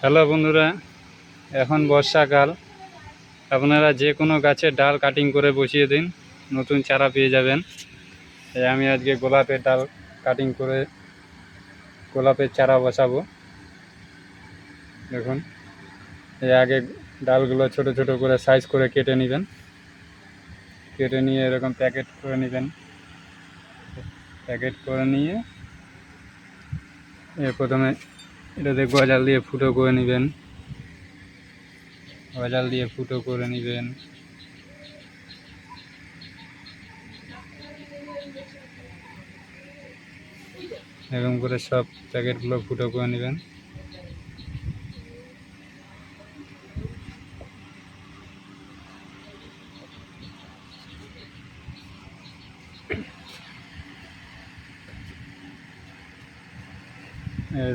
Hello বন্ধুরা, এখন বর্ষাকাল। আপনারা যে কোনো গাছের ডাল কাটিং করে বসিয়ে দিন, নতুন চারা পেয়ে যাবেন। এই আমি আজকে গোলাপের ডাল কাটিং করে গোলাপের চারা বসাবো। দেখুন, এই আগে ডালগুলো ছোট ছোট করে সাইজ করে কেটে নেবেন। কেটে নিয়ে এরকম প্যাকেট করে নেবেন। প্যাকেট করে নিয়ে প্রথমে এটাতে গজাল দিয়ে ফুটো করে নেবেন। গজাল দিয়ে ফুটো করে নেবেন। এরকম করে সব প্যাকেটগুলো ফুটো করে নেবেন।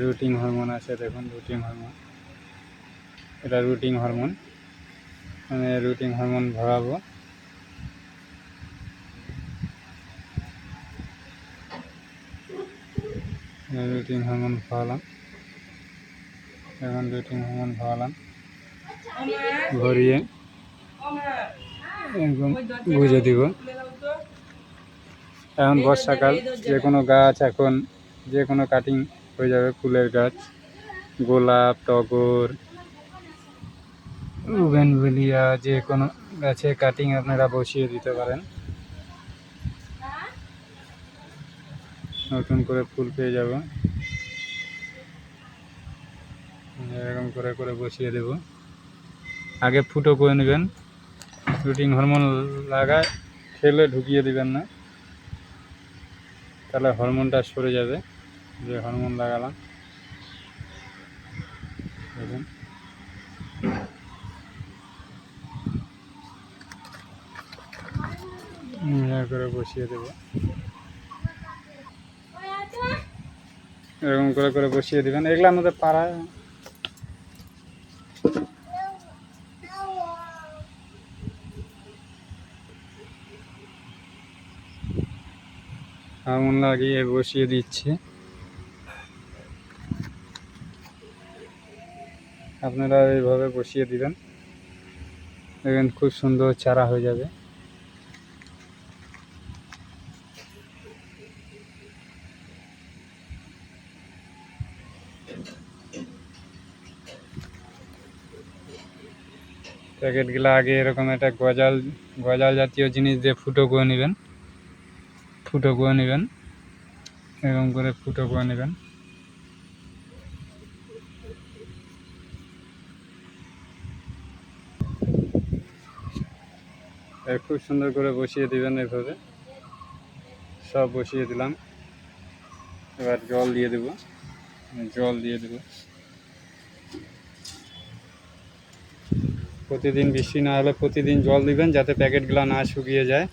রুটিং হরমোন আছে, দেখুন রুটিং হরমোন। এটা রুটিং হরমোন। আমি রুটিং হরমোন ভরাবো। রুটিং হরমোন ভরালাম। এখন রুটিং হরমোন ভরালাম। ভরিয়ে এরকম বুঝে দিব। এখন বর্ষাকাল, যে কোনো গাছ এখন, যে কোনো কাটিং হয়ে যাবে ফুলের গাছ, গোলাপ, টগর উবেনভেলিয়া যে কোনো গাছে কাটিং আপনারা বসিয়ে দিতে পারেন। নতুন করে ফুল পেয়ে যাব। এরকম করে করে বসিয়ে দেব। আগে ফুটো করে নেবেন। রুটিং হরমোন লাগায় খেলে ঢুকিয়ে দিবেন না। তাহলে হরমোনটা সরে যাবে। যে হরমোন লাগালাম। দেখুন। করে বসিয়ে দেবো। এরকম করে করে বসিয়ে দেবেন। এগুলো আমাদের পাড়ায় আগুন লাগিয়ে বসিয়ে দিচ্ছি। আপনারা এইভাবে বসিয়ে দিবেন। দেখবেন খুব সুন্দর চারা হয়ে যাবে। প্যাকেটগুলো আগে এরকম একটা গজাল গজাল জাতীয় জিনিস দিয়ে ফুটো করে নেবেন। ফুটো করে নেবেন। এরকম করে ফুটো করে নেবেন। খুব সুন্দর করে বসিয়ে দিবেন এভাবে। সব বসিয়ে দিলাম। এবার জল দিয়ে দেব। জল দিয়ে দেব। প্রতিদিন বৃষ্টি না হলে প্রতিদিন জল দিবেন যাতে প্যাকেটগুলো না শুকিয়ে যায়।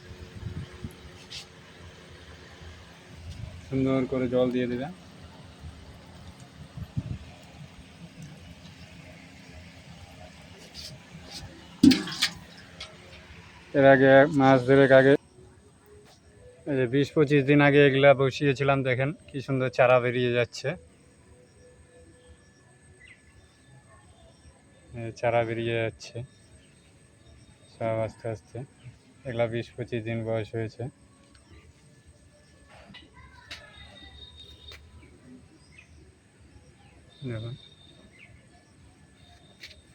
সুন্দর করে জল দিয়ে দিবেন। এর আগে মাস ধরে আগে, এই যে বিশ পঁচিশ দিন আগে এগুলা বসিয়েছিলাম, দেখেন কি সুন্দর চারা বেরিয়ে যাচ্ছে। চারা বেরিয়ে যাচ্ছে, সব আস্তে আস্তে। এগুলা বিশ পঁচিশ দিন বয়স হয়েছে। দেখুন।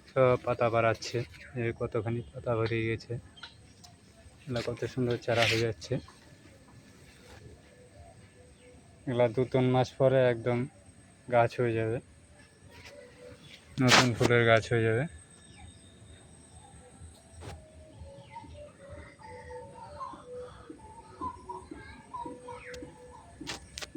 সব পাতা বাড়াচ্ছে কতখানি পাতা ভরিয়ে গেছে। এগুলা কত সুন্দর চারা হয়ে যাচ্ছে। এগুলা দু তিন মাস পরে একদম গাছ হয়ে যাবে। নতুন ফুলের গাছ হয়ে যাবে।